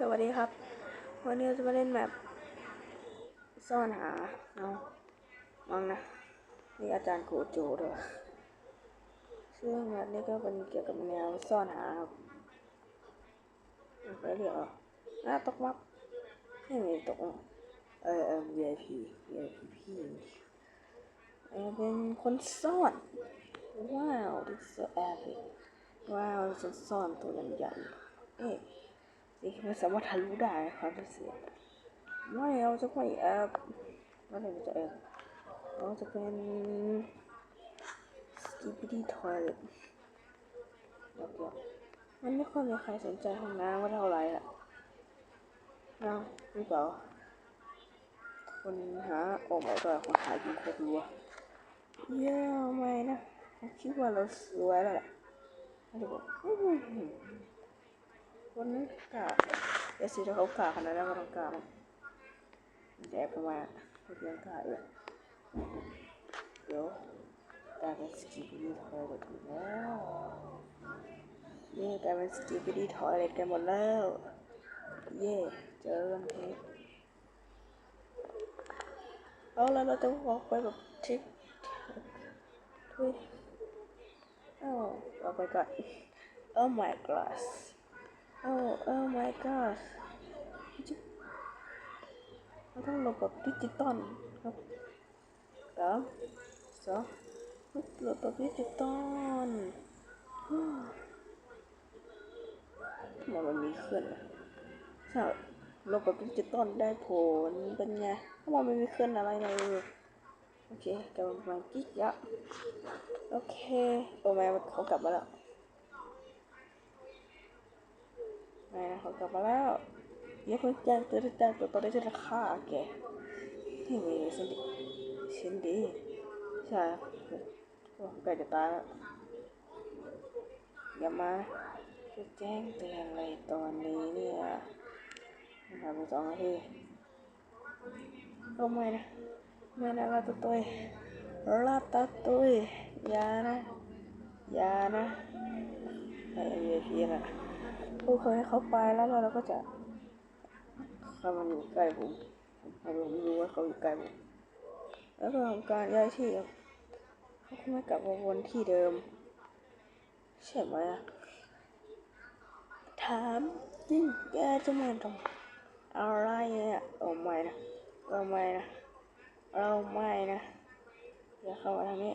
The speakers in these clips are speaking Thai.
สวัสดีครับ วันนี้เราจะมาเล่นแบบซ่อนหาเอาะมังนะนี่อาจารย์โกโจด้วยซึ่งแบบนี้ก็เป็นเกี่ยวกับแนวซ่อนหาครับไปเรียกเหรออะตกมับไม่มีตกอะเออเออ VIP VIP พี่เออเป็นคนซ่อน ว้าว this is so epic ว้าวจะซ่อนตัวใหญ่ๆเอ๊ะ สิไม่สามารถทะลุได้ความรู้สึกไม่เอาจะไม่แอบไม่ได้จะแอบเราจะเป็น skibidi toilet แล้วก็มันไม่ค่อยมีใครสนใจห้องน้ำว่าเท่าไหร่อะเอาหรือเปล่าคนหาออกมาก็คนหายิงโคตรรัวเย้ไม่นะคิดว่าเราสวยแล้วแหละเขาจะบอก คนกาเดี๋ยวสิถ้าเขากาขนาดนั้นก็ต้องกาแอบประมาณเพียงกาเลยเดี๋ยวกลายเป็นสกีบิดี้ทอยเล็ตแล้วนี่กลายเป็นสกีบิดี้ทอยเล็ตกันหมดแล้ว เย่เจอกันเทปเอาแล้วเราจะวอกไปแบบทิปทุยเอ้าเอาไปก่อน Oh my gosh Oh oh my god เราต้องหลบแบบดิจิตอลครับสามสองหลบแบบดิจิตอลฮ่าทำไมมันมีขึ้นอะใช่หลบแบบดิจิตอลได้ผลเป็นไงทำไมมันมีขึ้นอะไรเลยโอเคกำลังมากิ๊กยะโอเค โอ้แม่เขากลับมาแล้ว ไม่นะเขากลับมาแล้วอย่าเพิ่งแจ้งเตือนแจ้งเตือนตอนนี้จะฆ่าแกที่มีสินดีสินดีใช่โอ้ใกล้จะตายแล้วอย่ามาจะแจ้งเตือนอะไรตอนนี้เนี่ยทำไปสองนาทีโอ้ไม่นะไม่นะลาตาตุยลาตาตุยอย่านะอย่านะไอ้เวียพีน่ะ ผู้เคยให้เขาไปแล้วเราก็จะเขามันอยู่ใกล้ผมให้ผมรู้ว่าเขาอยู่ใกล้ผมแล้วก็ทำการย้ายที่ครับเขาคงไม่กลับมาวนที่เดิมใช่ไหมอะถามจริงแกจะมาทำอะไรเนี่ยโอ้ไม่นะเราไม่นะเราไม่นะอย่าเข้ามาทางนี้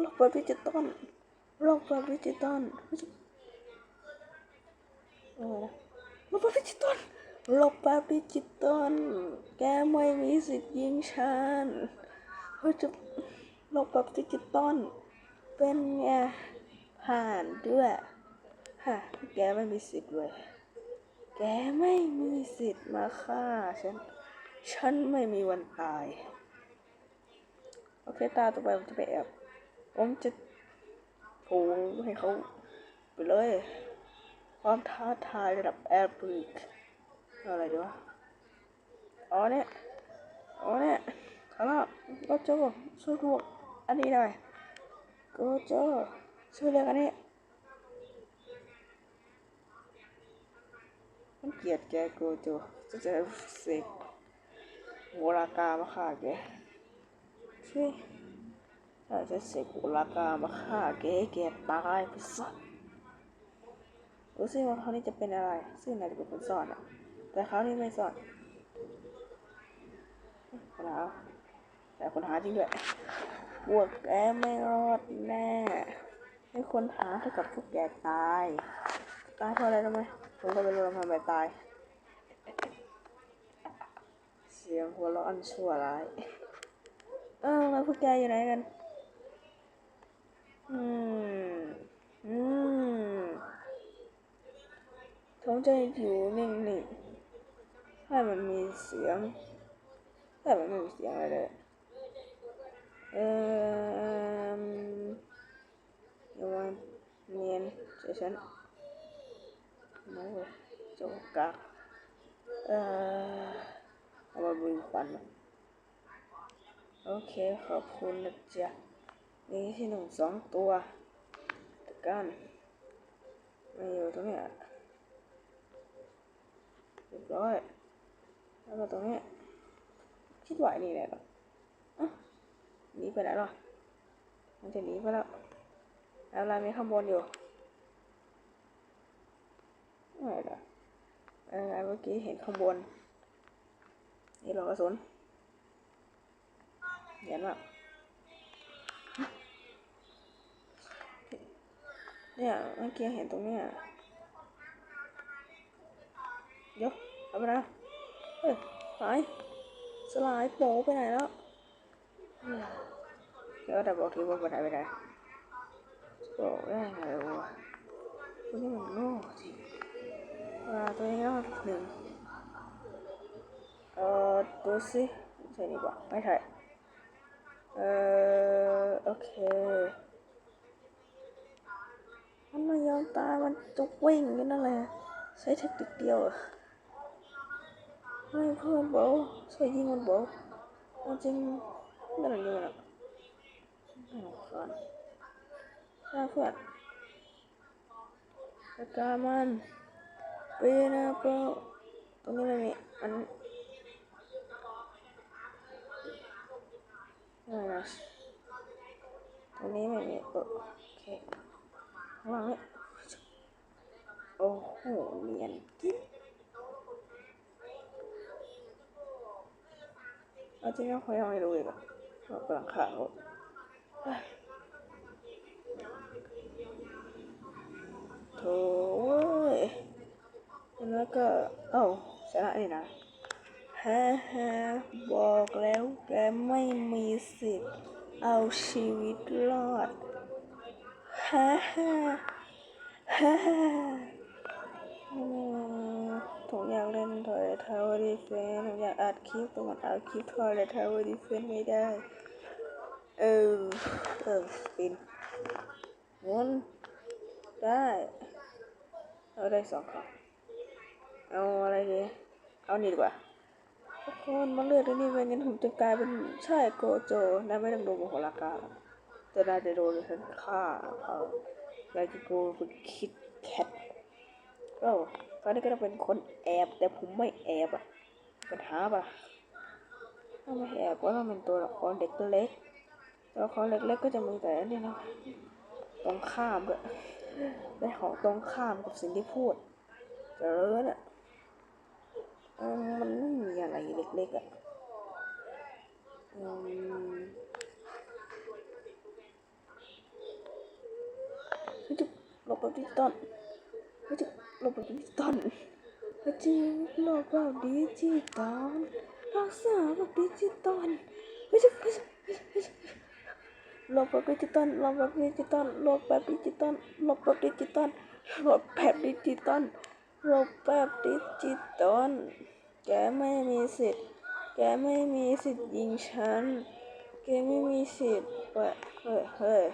โลกแบบดิจิตอลโลกแบบดิจิตอล เออนะลบแบบดิจิตอลลบแบบดิจิตอลแกไม่มีสิทธิ์ยิงฉันเขาจะลบแบบดิจิตอลเป็นไงผ่านด้วยฮะแกไม่มีสิทธิ์เลยแกไม่มีสิทธิ์มาฆ่าฉัน ฉันไม่มีวันตาย โอเค ตาต่อไปผมจะไปแอบ ผมจะโผงให้เขาไปเลย ความท้าทายระดับแอร์บริกอะไรดีวะอ๋อเนี่ยอ๋อเนี่ยเอาละก็โจช่วยดูอันนี้หน่อยก็โจช่วยเรียกอันนี้มันเกลียดแกโกโจจะจะเสกโหรากามาฆ่าแกช่วยจะเสกโหรากามาฆ่าแกแกตายไปซะ รู้สิว่าครานี้จะเป็นอะไร ซึ่งนายจะเป็นคนสอนอะแต่ครานี้ไม่สอนคนหาแต่คนหาจริงด้วยพวกแกไม่รอดแน่ ให้คนหาให้กับพวกแกตาย ตายเพราะอะไรรู้ไหมผมก็ไม่รู้ทำไมตาย เสียงหัวเราะอันชั่วร้าย เออแล้วพวกแกอยู่ไหนกัน อืม อืม ผมจะอยู่นิ่งๆถ้ามันมีเสียงถ้ามันไม่มีเสียงอะไรเลยเอ่ออย่ามาเนียนเฉยฉันโน้โจกกากเอ่อเอามาบึงควันโอเคขอบคุณนะจ๊ะนี่ที่หนึ่งสองตัวตะกันไม่อยู่ตรงนี้ ร้อยแล้วก็ตรงนี้คิดไหวนี่แหละอะหนีไปไหนหรอมันจะหนีไปแล้วแล้วอะไรมีข้างบนอยู่ไม่หรอเออเมื่อกี้เห็นข้างบนนี่รอกระสุนเห็นป่ะเนี่ยเมื่อกี้เห็นตรงเนี้ยเดี๋ยว เอาไปนะเฮ้ยหายสลายโปไปไหนแล้วเดี๋ยวแต่บอกทีว่าไปไหนไปไหนบอกได้ไงวะคนนี้มันโง่จริงว่าตัวเองแล้วหนึ่งเอ่อดูสิใช่นี่ปะไม่ใช่เอ่อโอเคมันไม่ยอมตายมันจะวิ่งอยู่นั่นแหละใช้เทคนิคเดียวอะ ไม่เพื่อนบอกช่วยยิงมันบอกเอาจริงไม่ต้อยิงมันะไม่ต้องขานช่เพื่อนจัดการมันไปนะเปล่าตรงนี้ไม่มีมันไม่นะตรงนี้ไม่มีเออโอเคข้างหลังเนี่ยโอ้โหเนียนกิ๊บ เอาจริงๆเขายังไม่รู้อีกอะเรากำลังข่าวโถ่เว้ยแล้วก็เอ้าชนะนี่นะฮ่าฮ่าบอกแล้วแกไม่มีสิทธิ์เอาชีวิตรอดฮ่าฮ่าฮ่าฮ่า อืมผมอยากเล่นทอยทาวดีเฟนผมอยากอัดคลิปแต่มันอัดคลิปทอยทาวเวอร์ดีเฟนไม่ได้ เออ เออปินหมุนได้เอาได้สองครั้งเอาอะไรดีเอานี่ดีกว่าทุกคนมาเลือกที่นี่เป็นงั้นผมจะกลายเป็นใช่โกโจนะไม่ต้องโดนโมโหลากาจะน่าจะโดนฉันฆ่าเขาอยากจะโดนเป็นคิดแคทเอ้ ตอนนี้ก็ต้องเป็นคนแอบ แต่ผมไม่แอบอะปัญหาปะถ้าไม่แอบก็ต้องเป็นตัวละครเด็กเล็กตัวละครเล็กๆก็จะมีแต่เนี่ยนะตรงข้ามด้วยได้ของตรงข้ามกับสิ่งที่พูดเจอเนี่ยมันไม่มีอะไรเล็กๆอะอืมไม่จุหลบแบบดิจิตอลไลบแบบดิจิตอลจริงหลบแบบดิจิตอลรักษาแบบดิจิตอลไม่จุไม่จุไม่จุหลบแบบดิจิตอลหลบแบบดิจิตอลหลบแบบดิจิตอลหลบแบบดิจิตอลหลบแบบดิจิตอลหลบแบบดิจิตอลแกไม่มีสิทธิ์ แกไม่มีสิทธิ์ยิงฉัน แกไม่มีสิทธิ์เฮ้ยเฮ้ยเฮ้ย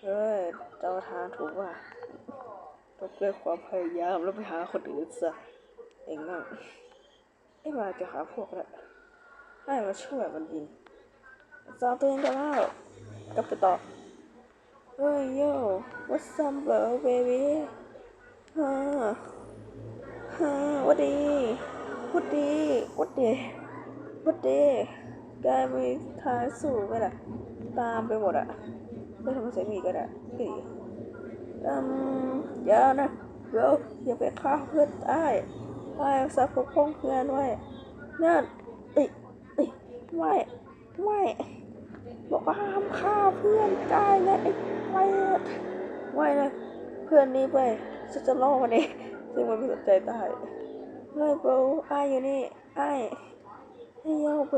เฮ้ยเจ้าทางถูกว่ะ ต้องเลิกความพยายามแล้วไปหาคนอื่นซะเองนั่งไอ้มาจะหาพวกล้วให้มาช่วยมันยิงจองตัวเองกันแล้วกลับไปต่อเฮ้ยโย่ what's up bro baby ฮ่าฮ่าวัดดีวัดดีวัดดีวัดดีแกมีทางสู้ไหมล่ะตามไปหมดอะไม่ทำเสียงอีกก็ได้ก็ดี อืมอย่านะเดี๋ยวอย่าไปฆ่าเพื่อนตายตายสักปกป้องเพื่อนไว้นั่นอิอิไม่ไม่บอกว่าห้ามฆ่าเพื่อนตายนะไอ้ไปไม่นะเพื่อนนี้ไปฉันจะล่อมันเองซึ่งมันไม่สนใจตายเฮ้ยโบไอายอยู่นี่ไอายเฮ้ยโยโบ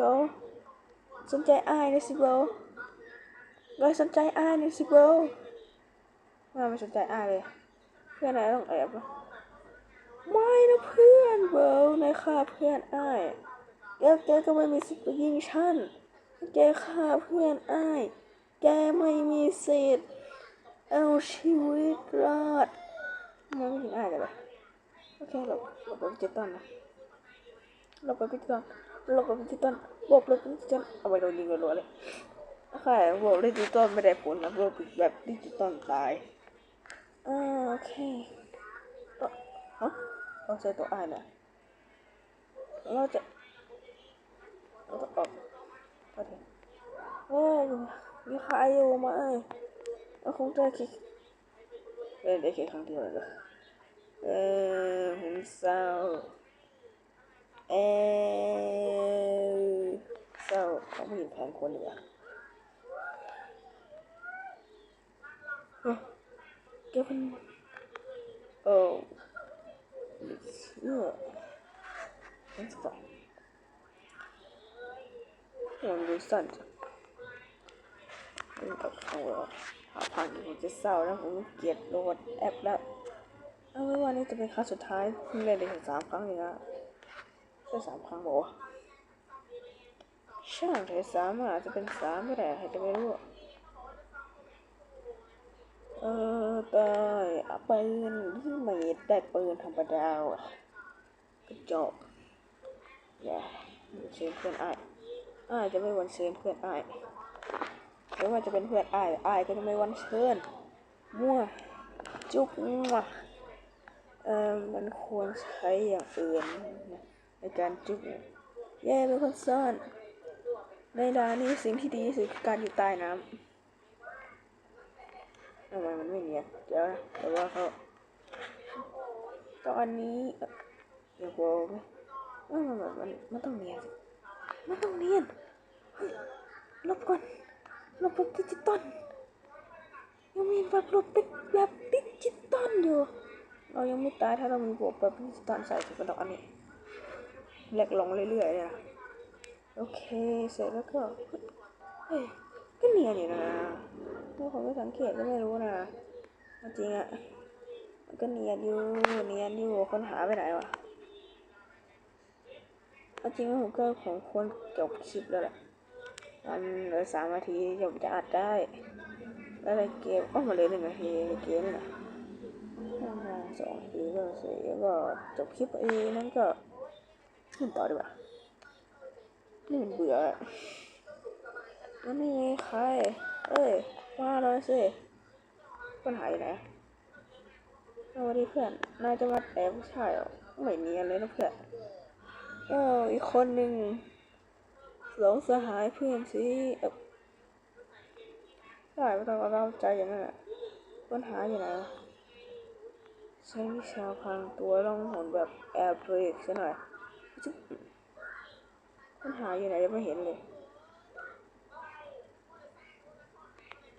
สนใจไอายนะสิโบลเราสนใจไอ้ายหน่ยสิเบล มาไม่สนใจอ้าเลย เพื่อนนายต้องแอบนะไม่นะเพื่อนเบลนายฆ่าเพื่อนอ้ายแกแกก็ไม่มีสิทธิ์ไปยิงฉันแกฆ่าเพื่อนอ้ายแกไม่มีสิทธิ์เอาชีวิตรอดมันไม่ถึงอ้ายเลยเหรอโอเคหลบหลบแบบดิจิตอลนะหลบแบบดิจิตอลหลบแบบดิจิตอลหลบแบบดิจิตอลเอาไปโดนยิงรัวเลยค่ะโหวตดิจิตอลไม่ได้ผลนะโหวตแบบดิจิตอลตาย อ่าโอเคเอ่อฮะเราใช้ตัวอ่านนะเราจะเราจะออกโอเคเฮ้ยมี แกเป็นโอ้เชื่อฉันสองมันดูสั่นจังมันกับเขาเหรอหาพังอยู่ผมจะเศร้าแล้วผมเกลียดโหลดแอปแล้วเอาไว้วันนี้จะเป็นครั้งสุดท้ายเพิ่งเล่นได้แค่สามครั้งเองนะใช่สามครั้งบอกว่าช่างแต่สามอาจจะเป็นสามก็ได้ใครจะไม่รู้เออ ได้เอาปืนที่ไม่ได้ปืนธรรมดาอะกระจกอย่าเชิญเพื่อนไอ้ายอ้ายจะไม่วันเชิญเพื่อนไอ้ไม่ว่าจะเป็นเพื่อนไอ้ายอ้ายก็จะไม่วันเชิญมั่วจุ๊บมั่วเอ่อมันควรใช้อย่างอื่นในการจุกแย่เป็นคนซ่อนในร้านนี้สิ่งที่ดีสุดคือการอยู่ใต้น้ำ ทำไมมันไม่เนียนเดี๋ยวนะแต่ว่าเขาตอนนี้เดี๋ยวบอกไหมว่ามันมันมันมันต้องเนียนมันต้องเนียนฮ้ยลบก่อนลบแบบดิจิตอลยังมีแบบลบเป็นแบบดิจิตอลอยู่เรายังไม่ตายถ้าเรามีบวกแบบดิจิตอลใส่ถึงกระดอกอันนี้แหลกลงเรื่อยๆเลยนะโอเคเสร็จแล้วก็เฮ้ย ก็เนียนอยู่นะถ้าผมไม่สังเกตก็ไม่รู้นะจริงอะมันก็เนียนอยู่เนียนอยู่คนหาไปไหนวะจริงผมก็ของควรจบคลิปแล้วแหละมันเหลือสามนาทีเดี๋ยวผมจะอัดได้ แล้วในเกมก็มาเหลยหนึ่งนาทีในเกมนี่นะห้าโมงสองทีก็เสร็จแล้วก็จบคลิปเองนั่นก็ขึ้นต่อดีกว่านี่มันเบื่อ อะแล้วนี่ใคร เอ้ย มาเลยสิปัญหาอยู่ไหนสวัสดีเพื่อน นายจะมาแอบผู้ชายเหรอไม่เนียนเลยนะเพื่อน เอออีกคนหนึ่งสองสหายเพื่อนสิได้ไม่ต้องเราใจอย่างนั้นอะปัญหาอยู่ไหนใช้วิชาพรางตัวล่องหนแบบแอร์เบรกซะหน่อยปัญหาอยู่ไหนยังไม่เห็นเลย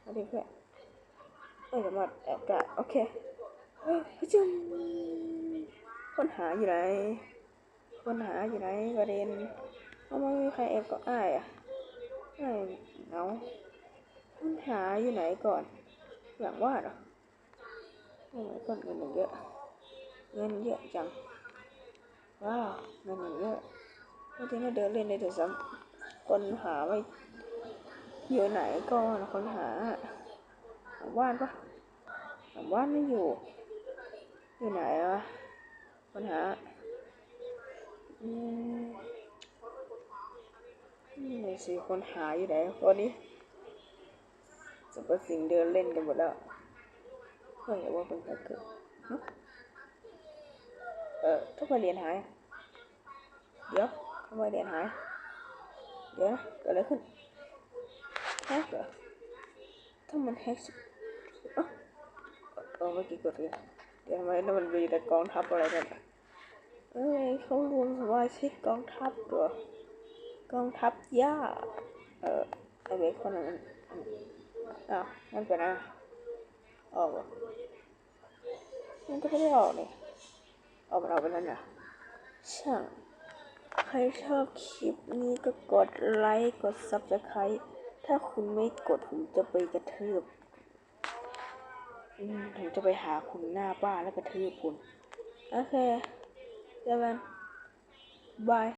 มาดิเพื่อนไม่สามาแอบได้โอเคเฮ้ยจึ๊บปัญหาอยู่ไหนปัญหาอยู่ไหนประเด็นทำไมไม่มีใครแอบก็อ้ายอะไม่เหงาปัญหาอยู่ไหนก่อนอย่างว่าเหรอโอ้ยก้อนเงินเยอะ เงินเยอะจัง ว้าว เงินเยอะไม่ได้เดินเล่นในแต่ซ้ำคนหาไม่ อยู่ไหนก่อนคนหาหลังบ้านปะหลังบ้านไม่อยู่ อยู่ไหนวะคนหาอืมนี่สิคนหาอยู่ไหนตอนนี้สรรพสิ่งเดินเล่นกันหมดแล้วเฮ้ยว่าเป็นอะไรเกิดเออทำไมเหรียญหาย เดี๋ยวทำไมเหรียญหาย เดี๋ยวเกิดอะไรขึ้น แฮกเหรอถ้ามันแฮกเออเมื่อกี้กดเลยเดี๋ยวทำไมนั่นมันมีแต่กองทัพอะไรกันะเอ้ยเขารวมสมาชิกกองทัพตัวกองทัพย่าเออไอเบคคนนั้นอ้าวมันเป็นอะไรออกเหรอมันก็ไม่ได้ออกเลยออกมาออกไปแล้วนะช่างใครชอบคลิปนี้ก็กดไลค์กด subscribe ถ้าคุณไม่กดผมจะไปกระทืบอืมผมจะไปหาคุณหน้าบ้านแล้วกระทืบคุณ โอเคเจอกันบาย